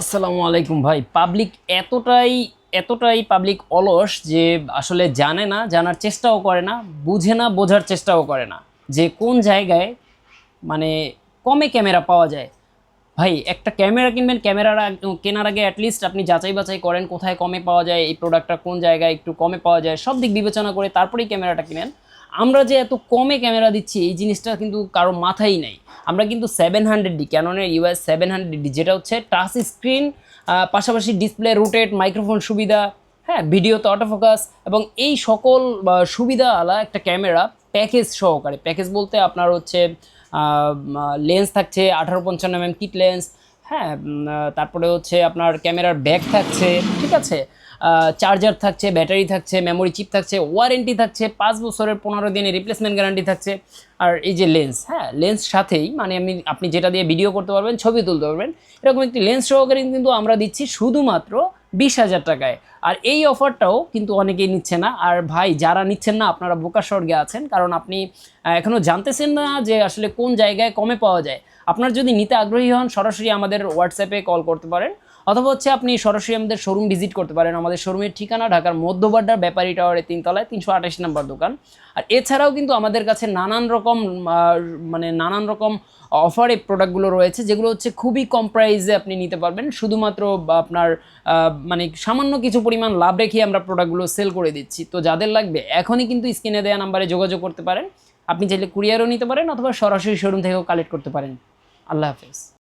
আসসালামু আলাইকুম ভাই। পাবলিক এতটাই এতটাই পাবলিক অলস যে আসলে জানে না, জানার চেষ্টাও করে না, বুঝে না, বোঝার চেষ্টাও করে না যে কোন জায়গায় মানে কমে ক্যামেরা পাওয়া যায়। ভাই, একটা ক্যামেরা কিনবেন ক্যামেরার কেনার আগে অ্যাটলিস্ট আপনি যাচাই বাছাই করেন কোথায় কমে পাওয়া যায়, এই প্রোডাক্টটা কোন জায়গায় একটু কমে পাওয়া যায়, সব দিক বিবেচনা করে তারপরেই ক্যামেরাটা কিনেন। আমরা যে এত কমে ক্যামেরা দিচ্ছি এই জিনিসটা কিন্তু কারও মাথায় নেই। আমরা কিন্তু সেভেন হান্ড্রেড ডি ক্যাননের ইউএস সেভেন হান্ড্রেড ডি যেটা হচ্ছে টাচ স্ক্রিন পাশাপাশি ডিসপ্লে রোটেট মাইক্রোফোন সুবিধা হ্যাঁ ভিডিও ভিডিওতে অটোফোকাস এবং এই সকল আহ, সুবিধাওয়ালা একটা ক্যামেরা প্যাকেজ সহকারে। প্যাকেজ বলতে আপনার হচ্ছে লেন্স থাকছে আঠারো পঞ্চান্ন এম কিট লেন্স হ্যাঁ তারপরে হচ্ছে আপনার ক্যামেরার ব্যাগ থাকছে, ঠিক আছে? চার্জার থাকছে, ব্যাটারি থাকছে মেমোরি চিপ থাকছে ওয়ারেন্টি থাকছে, পাঁচ বছরের পনেরো দিনের রিপ্লেসমেন্ট গ্যারান্টি থাকছে। আর এই যে লেন্স হ্যাঁ লেন্স সাথেই মানে আমি, আপনি যেটা দিয়ে ভিডিও করতে পারবেন, ছবি তুলতে পারবেন, এরকম একটি লেন্স সহকারে কিন্তু আমরা দিচ্ছি শুধুমাত্র বিশ হাজার টাকায়। আর এই অফারটাও কিন্তু অনেকেই নিচ্ছে না। আর ভাই, যারা নিচ্ছেন না, আপনারা বোকা স্বর্গে আছেন, কারণ আপনি এখনও জানতেছেন না যে আসলে কোন জায়গায় কমে পাওয়া যায়। আপনার যদি নিতে আগ্রহী হন, সরাসরি আমাদের হোয়াটসঅ্যাপে কল করতে পারেন, অথবা হচ্ছে আপনি সরাসরি আমাদের শোরুম ভিজিট করতে পারেন। আমাদের শোরুমের ঠিকানা ঢাকার মধ্যবাড্ডার ব্যাপারী টাওয়ারে তিনতলায়, তিনশো আঠাশ নম্বর দোকান। আর এছাড়াও কিন্তু আমাদের কাছে নানান রকম মানে নানান রকম অফারে প্রোডাক্টগুলো রয়েছে, যেগুলো হচ্ছে খুবই কম প্রাইসে আপনি নিতে পারবেন। শুধুমাত্র আপনার মানে সামান্য কিছু পরিমাণ লাভ রেখে আমরা প্রোডাক্টগুলো সেল করে দিচ্ছি। তো যাদের লাগবে, এখনই কিন্তু স্ক্রিনে দেওয়া নাম্বারে যোগাযোগ করতে পারেন। আপনি চাইলে কুরিয়ারও নিতে পারেন, অথবা সরাসরি শোরুম থেকেও কালেক্ট করতে পারেন। আল্লাহ হাফেজ